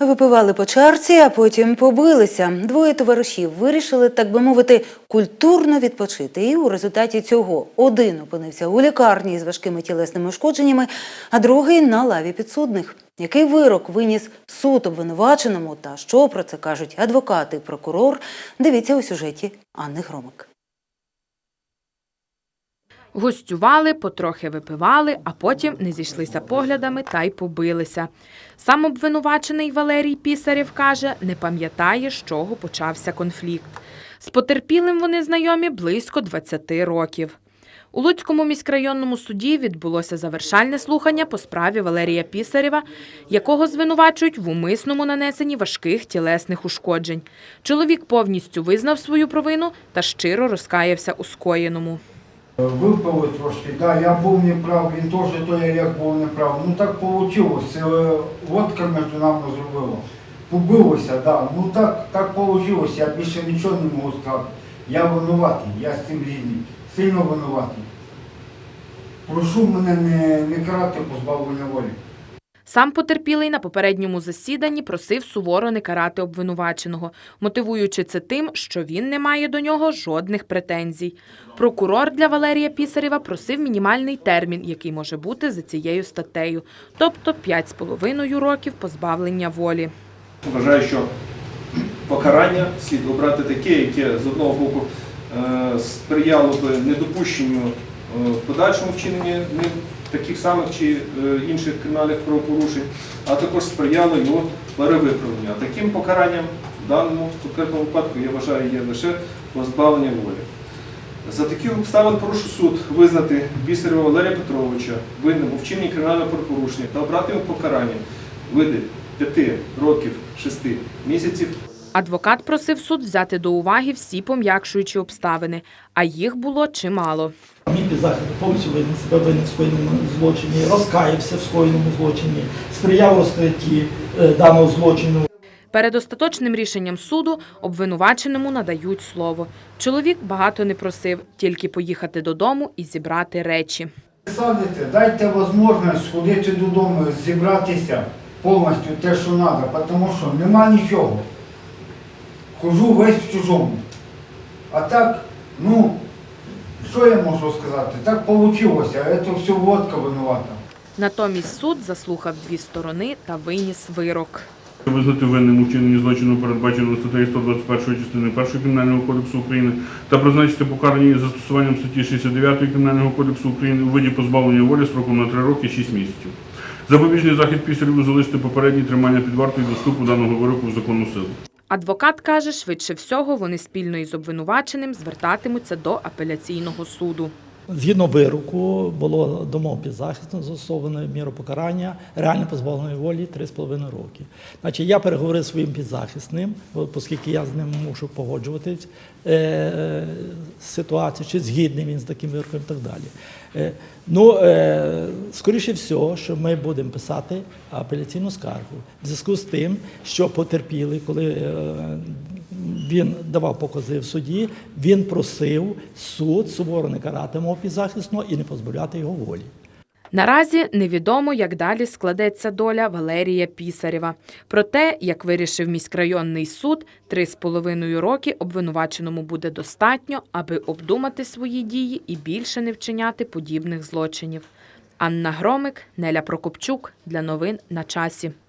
Випивали по чарці, а потім побилися. Двоє товаришів вирішили, так би мовити, культурно відпочити. І у результаті цього один опинився у лікарні з важкими тілесними ушкодженнями, а другий на лаві підсудних. Який вирок виніс суд обвинуваченому та що про це кажуть адвокати і прокурор? Дивіться у сюжеті Анни Громик. Гостювали, потрохи випивали, а потім не зійшлися поглядами та й побилися. Сам обвинувачений Валерій Пісарєв каже, не пам'ятає, з чого почався конфлікт. З потерпілим вони знайомі близько 20 років. У Луцькому міськрайонному суді відбулося завершальне слухання по справі Валерія Пісарєва, якого звинувачують в умисному нанесенні важких тілесних ушкоджень. Чоловік повністю визнав свою провину та щиро розкаявся у скоєному. Випили трошки, да, я був неправ, він теж той Олег був неправ. Ну так вийшло, водка між нами зробила. Побилося, да. Ну так, так вийшло, я більше нічого не можу сказати. Я винуватий, я з цим рідний, сильно винуватий. Прошу мене не, не карати позбавлення волі. Сам потерпілий на попередньому засіданні просив суворо не карати обвинуваченого, мотивуючи це тим, що він не має до нього жодних претензій. Прокурор для Валерія Пісарєва просив мінімальний термін, який може бути за цією статтею, тобто 5,5 років позбавлення волі. Вважаю, що покарання слід обрати таке, яке з одного боку е, сприяло б недопущенню в подальшому вчиненні таких самих чи е, інших кримінальних правопорушень, а також сприяло його перевиправленню. Таким покаранням в даному конкретному випадку я вважаю є лише позбавлення волі. За такі обставин прошу суд визнати Бісарєва Валерія Петровича винним у вчиненні кримінального правопорушення та обрати йому покарання види 5 років 6 місяців Адвокат просив суд взяти до уваги всі пом'якшуючі обставини, а їх було чимало. Мій підзахист повністю визнав себе винним в скоєному злочині, розкаявся в скоєному злочині, сприяв розкритті е, даного злочину. Перед остаточним рішенням суду обвинуваченому надають слово. Чоловік багато не просив, тільки поїхати додому і зібрати речі. Садите, дайте можливість сходити додому, зібратися повністю те, що треба, тому що нема нічого. Хожу весь в чужому. А так, ну, що я можу сказати? Так вийшло, це все водка винувата. Натомість суд заслухав дві сторони та виніс вирок. Визнати винним у вчиненні злочину, передбаченого статтею 121 частини 1 Кримінального кодексу України та призначити покарання застосуванням статті 69 Кримінального кодексу України у виді позбавлення волі строком на 3 роки 6 місяців. Запобіжний захід після залишити попереднє тримання під вартою до вступу даного вироку в законну силу. Адвокат каже, швидше всього вони спільно із обвинуваченим звертатимуться до апеляційного суду. Згідно вироку було до мов підзахису застосовано міру покарання, реальне позбавлення волі 3,5 роки. Значить, я переговорив зі своїм підзахисним, оскільки я з ним мушу погоджуватись е, з ситуацією, чи згідний він з таким вироком і так далі. Е, ну, е, скоріше всього, що ми будемо писати апеляційну скаргу в зв'язку з тим, що потерпіли, коли е, він давав покази в суді, він просив суд суворо не карати мого підзахисного і не позбавляти його волі. Наразі невідомо, як далі складеться доля Валерія Пісарєва. Про те, як вирішив міськрайонний суд, три з половиною роки обвинуваченому буде достатньо, аби обдумати свої дії і більше не вчиняти подібних злочинів. Анна Громик, Неля Прокопчук для новин на часі.